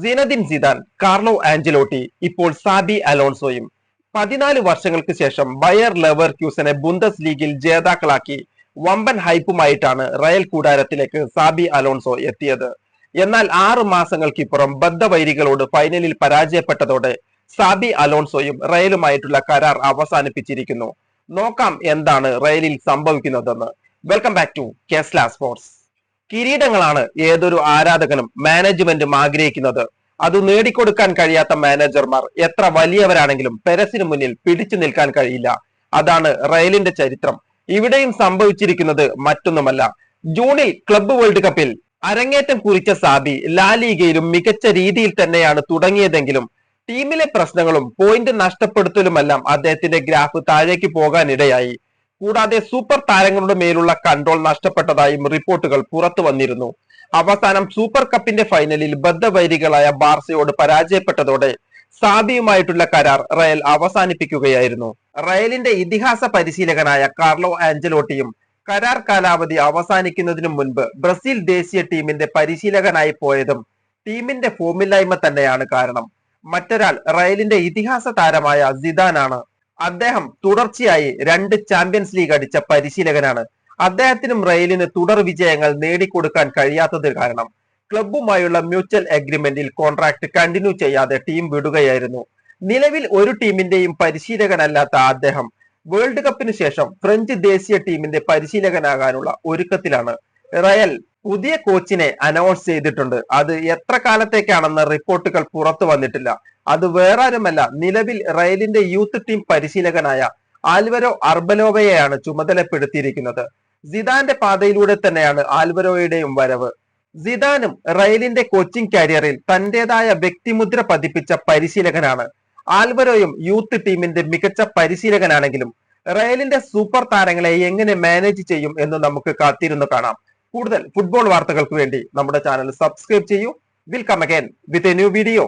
Zinedine Zidane Carlo Ancelotti ഇപ്പോൾ Xabi അലോൺസോയും. പതിനാല് വർഷങ്ങൾക്ക് ശേഷം ബയർ ലെവർ ക്യൂസനെ ബുന്തസ് ലീഗിൽ ജേതാക്കളാക്കി വമ്പൻ ഹൈപ്പുമായിട്ടാണ് റയൽ കൂടാരത്തിലേക്ക് സാബി അലോൺസോ എത്തിയത്. എന്നാൽ ആറ് മാസങ്ങൾക്കിപ്പുറം ബദ്ധവൈരികളോട് ഫൈനലിൽ പരാജയപ്പെട്ടതോടെ സാബി അലോൺസോയും റയലുമായിട്ടുള്ള കരാർ അവസാനിപ്പിച്ചിരിക്കുന്നു. നോക്കാം എന്താണ് റയലിൽ സംഭവിക്കുന്നതെന്ന്. Welcome back to Kesla sports. കിരീടങ്ങളാണ് ഏതൊരു ആരാധകനും മാനേജ്മെന്റും ആഗ്രഹിക്കുന്നത്. അത് നേടിക്കൊടുക്കാൻ കഴിയാത്ത മാനേജർമാർ എത്ര വലിയവരാണെങ്കിലും പെരസിന് മുന്നിൽ പിടിച്ചു നിൽക്കാൻ കഴിയില്ല. അതാണ് റയലിന്റെ ചരിത്രം. ഇവിടെയും സംഭവിച്ചിരിക്കുന്നത് മറ്റൊന്നുമല്ല. ജൂണിൽ ക്ലബ്ബ് വേൾഡ് കപ്പിൽ അരങ്ങേറ്റം കുറിച്ച സാബി ലാലീഗയിലും മികച്ച രീതിയിൽ തന്നെയാണ് തുടങ്ങിയതെങ്കിലും ടീമിലെ പ്രശ്നങ്ങളും പോയിന്റ് നഷ്ടപ്പെടുത്തലുമെല്ലാം അദ്ദേഹത്തിന്റെ ഗ്രാഫ് താഴേക്ക് പോകാനിടയായി. കൂടാതെ സൂപ്പർ താരങ്ങളുടെ മേലുള്ള കൺട്രോൾ നഷ്ടപ്പെട്ടതായും റിപ്പോർട്ടുകൾ പുറത്തു വന്നിരുന്നു. അവസാനം സൂപ്പർ കപ്പിന്റെ ഫൈനലിൽ ബദ്ധവൈരികളായ ബാർസയോട് പരാജയപ്പെട്ടതോടെ സാബിയുമായിട്ടുള്ള കരാർ റയൽ അവസാനിപ്പിക്കുകയായിരുന്നു. റയലിന്റെ ഇതിഹാസ പരിശീലകനായ കാർലോ ആഞ്ചലോട്ടിയും കരാർ കാലാവധി അവസാനിക്കുന്നതിനു മുൻപ് ബ്രസീൽ ദേശീയ ടീമിന്റെ പരിശീലകനായി പോയതും ടീമിന്റെ ഫോമില്ലായ്മ തന്നെയാണ് കാരണം. മറ്റൊരാൾ റയലിന്റെ ഇതിഹാസ താരമായ സിദാനാണ്. അദ്ദേഹം തുടർച്ചയായി രണ്ട് ചാമ്പ്യൻസ് ലീഗ് അടിച്ച പരിശീലകനാണ്. അദ്ദേഹത്തിനും റയലിന് തുടർ വിജയങ്ങൾ നേടിക്കൊടുക്കാൻ കഴിയാത്തത് കാരണം ക്ലബുമായുള്ള മ്യൂച്വൽ അഗ്രിമെന്റിൽ കോൺട്രാക്ട് കണ്ടിന്യൂ ചെയ്യാതെ ടീം വിടുകയായിരുന്നു. നിലവിൽ ഒരു ടീമിന്റെയും പരിശീലകനല്ലാത്ത അദ്ദേഹം വേൾഡ് കപ്പിന് ശേഷം ഫ്രഞ്ച് ദേശീയ ടീമിന്റെ പരിശീലകനാകാനുള്ള ഒരുക്കത്തിലാണ് റയൽ പുതിയ കോച്ചിനെ അനൗൺസ് ചെയ്തിട്ടുണ്ട്. അത് എത്ര കാലത്തേക്കാണെന്ന റിപ്പോർട്ടുകൾ പുറത്തു വന്നിട്ടില്ല. അത് വേറാരുമല്ല നിലവിൽ റയലിന്റെ യൂത്ത് ടീം പരിശീലകനായ ആൽവരോ അർബലോവയെയാണ് ചുമതലപ്പെടുത്തിയിരിക്കുന്നത്. സിദാന്റെ പാതയിലൂടെ തന്നെയാണ് ആൽവരോയുടെയും വരവ്. സിദാനും റയലിന്റെ കോച്ചിംഗ് കരിയറിൽ തന്റേതായ വ്യക്തിമുദ്ര പതിപ്പിച്ച പരിശീലകനാണ്. ആൽവരോയും യൂത്ത് ടീമിന്റെ മികച്ച പരിശീലകനാണെങ്കിലും റയലിന്റെ സൂപ്പർ താരങ്ങളെ എങ്ങനെ മാനേജ് ചെയ്യും എന്ന് നമുക്ക് കാത്തിരുന്നു കാണാം. കൂടുതൽ ഫുട്ബോൾ വാർത്തകൾക്ക് വേണ്ടി നമ്മുടെ ചാനൽ സബ്സ്ക്രൈബ് ചെയ്യൂ. Will come again with a new video